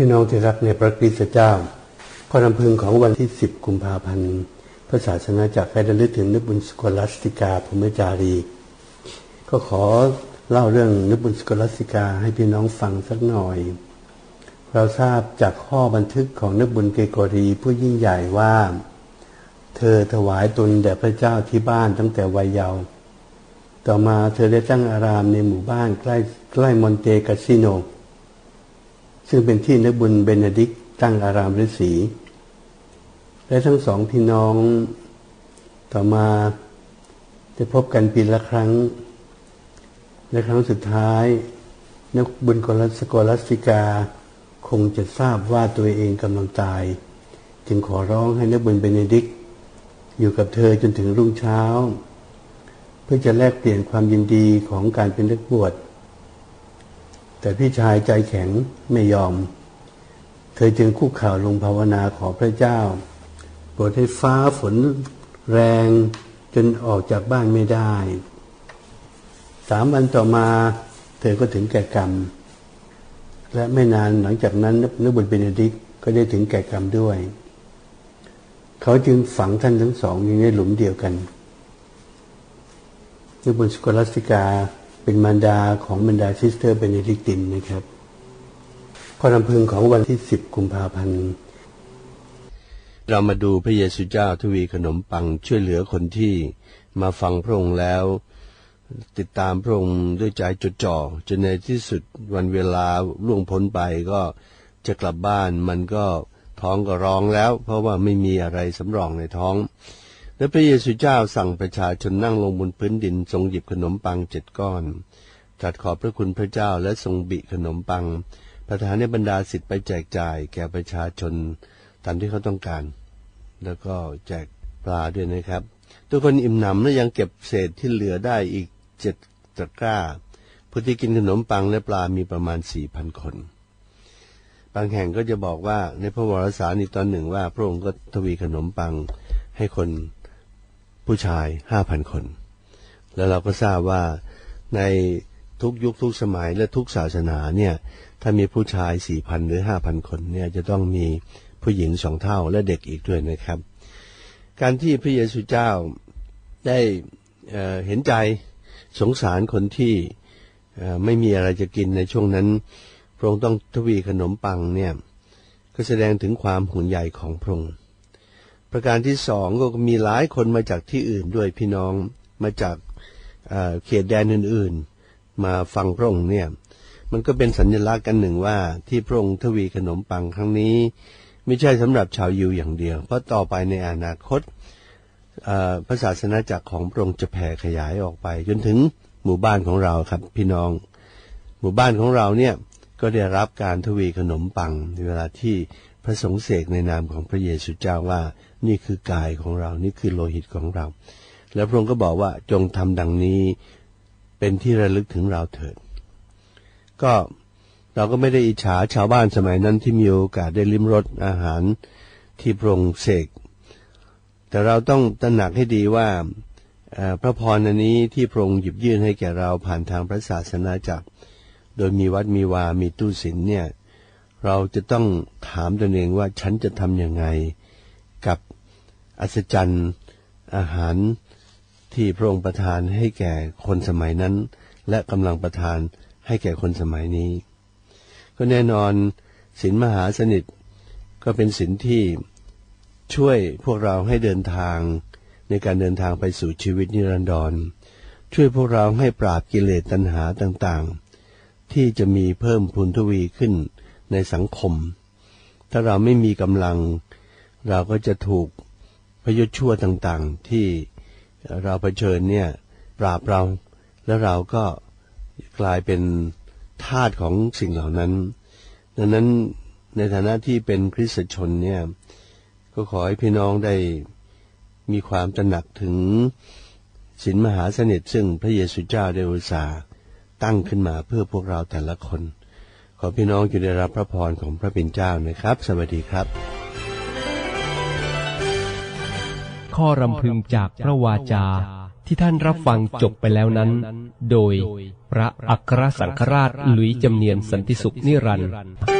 พี่น้องที่รักในพระคริสต์เจ้าข้อรำพึงของวันที่ 10 กุมภาพันธ์พระศาสนาจากให้ระลึกถึงนึกบุญสกลาสติกาพรหมจารี ก็ขอเล่าเรื่องนึกบุญสกลาสติกาให้พี่น้องฟังสักหน่อย เราทราบจากข้อบันทึกของนึกบุญเกโกรีผู้ยิ่งใหญ่ว่า เธอถวายตนแด่พระเจ้าที่บ้านตั้งแต่วัยเยาว์ต่อมาเธอได้ตั้งอารามในหมู่บ้านใกล้ใกล้มอนเตกาซิโน ซึ่งเป็นที่นักบุญเบเนดิกตั้งอารามฤาษีและทั้งสองพี่น้องต่อมาได้พบกันปีละครั้ง และครั้งสุดท้าย นักบุญกรัสกรัสติกา คงจะทราบว่าตัวเองกำลังตาย จึงขอร้องให้นักบุญเบเนดิก อยู่กับเธอจนถึงรุ่งเช้า เพื่อจะแลกเปลี่ยนความยินดีของการเป็นนักบวช แต่พี่ชายใจแข็งไม่ยอม เธอจึงคุกเข่าลงภาวนาขอพระเจ้าโปรดให้ฟ้าฝนแรงจนออกจากบ้านไม่ได้ สามวันต่อมา เธอก็ถึงแก่กรรม และไม่นานหลังจากนั้นนึกบุญเบนดิกต์ก็ได้ถึงแก่กรรมด้วย เขาจึงฝังท่านทั้งสองอยู่ในหลุมเดียวกันนึกบุญสกลัสติกา เป็นมารดาของบรรดาซิสเตอร์เบเนดิกตินนะครับข้อรำพึงของวันที่ 10 กุมภาพันธ์ เรามาดูพระเยซูเจ้าทวีขนมปังช่วยเหลือคนที่มาฟังพระองค์แล้ว ติดตามพระองค์ด้วยใจจดจ่อจนในที่สุดวันเวลาล่วงพ้นไปก็จะกลับบ้านมันก็ท้องก็ร้องแล้ว เพราะว่าไม่มีอะไรสำรองในท้อง และพระเยซูเจ้าสั่งประชาชนนั่งลงบนพื้นดินทรงหยิบขนมปังเจ็ดก้อนตรัสขอบพระคุณพระเจ้าและทรงบิขนมปัง ประทานให้บรรดาสิทธิ์ไปแจกจ่ายแก่ประชาชนตามที่เขาต้องการ แล้วก็แจกปลาด้วยนะครับ ทุกคนอิ่มหนำและยังเก็บเศษที่เหลือได้อีกเจ็ดตะกร้าผู้ที่กินขนมปังและปลามีประมาณสี่พันคน บางแห่งก็จะบอกว่าในพระวรสารอีกตอนหนึ่งว่า พระองค์ก็ทวีขนมปังให้คน ผู้ชายห้าพันคน แล้วเราก็ทราบว่าในทุกยุคทุกสมัยและทุกศาสนาเนี่ยถ้ามีผู้ชายสี่พันหรือห้าพันคนเนี่ยจะต้องมีผู้หญิงสองเท่าและเด็กอีกด้วยนะครับ การที่พระเยซูเจ้าได้เเห็นใจสงสารคนที่ไม่มีอะไรจะกินในช่วงนั้น พระองค์ต้องทวีขนมปังเนี่ยก็แสดงถึงความห่วงใยของพระองค์ ประการที่สองก็มีหลายคนมาจากที่อื่นด้วยพี่น้องมาจากเขตแดนอื่นๆ มาฟังพระองค์เนี่ยมันก็เป็นสัญลักษณ์กันหนึ่งว่าที่พระองค์ทวีขนมปังครั้งนี้ ไม่ใช่สำหรับชาวยิวอย่างเดียว เพราะต่อไปในอนาคตพระศาสนาจักรของพระองค์จะแผ่ขยายออกไป จนถึงหมู่บ้านของเราครับพี่น้อง หมู่บ้านของเราเนี่ยก็ได้รับการทวีขนมปังในเวลาที่ พระสงฆ์เสกในนามของพระเยซูเจ้าว่า นี่คือกายของเรา นี่คือโลหิตของเรา แล้วพระองค์ก็บอกว่าจงทำดังนี้เป็นที่ระลึกถึงเราเถิด ก็เราก็ไม่ได้อิจฉาชาวบ้านสมัยนั้นที่มีโอกาสได้ลิ้มรสอาหารที่พระองค์เสก แต่เราต้องตระหนักให้ดีว่าพระพรอันนี้ที่พระองค์หยิบยื่นให้แก่เราผ่านทางพระศาสนาจักร โดยมีวัดมีวา มีตู้ศิลเนี่ย เราจะต้องถามตนเองว่าฉันจะทำยังไง กับอัศจรรย์อาหารที่พระองค์ประทานให้แก่คนสมัยนั้น และกำลังประทานให้แก่คนสมัยนี้ ก็แน่นอนศีลมหาสนิทก็เป็นศีลที่ช่วยพวกเราให้เดินทางในการเดินทางไปสู่ชีวิตนิรันดร ช่วยพวกเราให้ปราบกิเลสตัณหาต่างๆ ที่จะมีเพิ่มพูนทวีขึ้น ในสังคม ถ้าเราไม่มีกำลัง เราก็จะถูกพยุชั่วต่างๆ ที่เราเผชิญเนี่ยปราบเรา แล้วเราก็กลายเป็นทาสของสิ่งเหล่านั้น ดังนั้นในฐานะที่เป็นคริสตชนเนี่ยก็ขอให้พี่น้องได้มีความตระหนักถึงศีลมหาสนิทซึ่งพระเยซูเจ้าได้อุตสาห์ตั้งขึ้นมาเพื่อพวกเราแต่ละคน ขอพี่น้องจะได้รับพระพรของพระเป็นเจ้านะครับ สวัสดีครับ ข้อรำพึงจากพระวาจาที่ท่านรับฟังจบไปแล้วนั้น โดยพระอัครสังฆราชหลุยจำเนียนสันติสุขนิรันดร์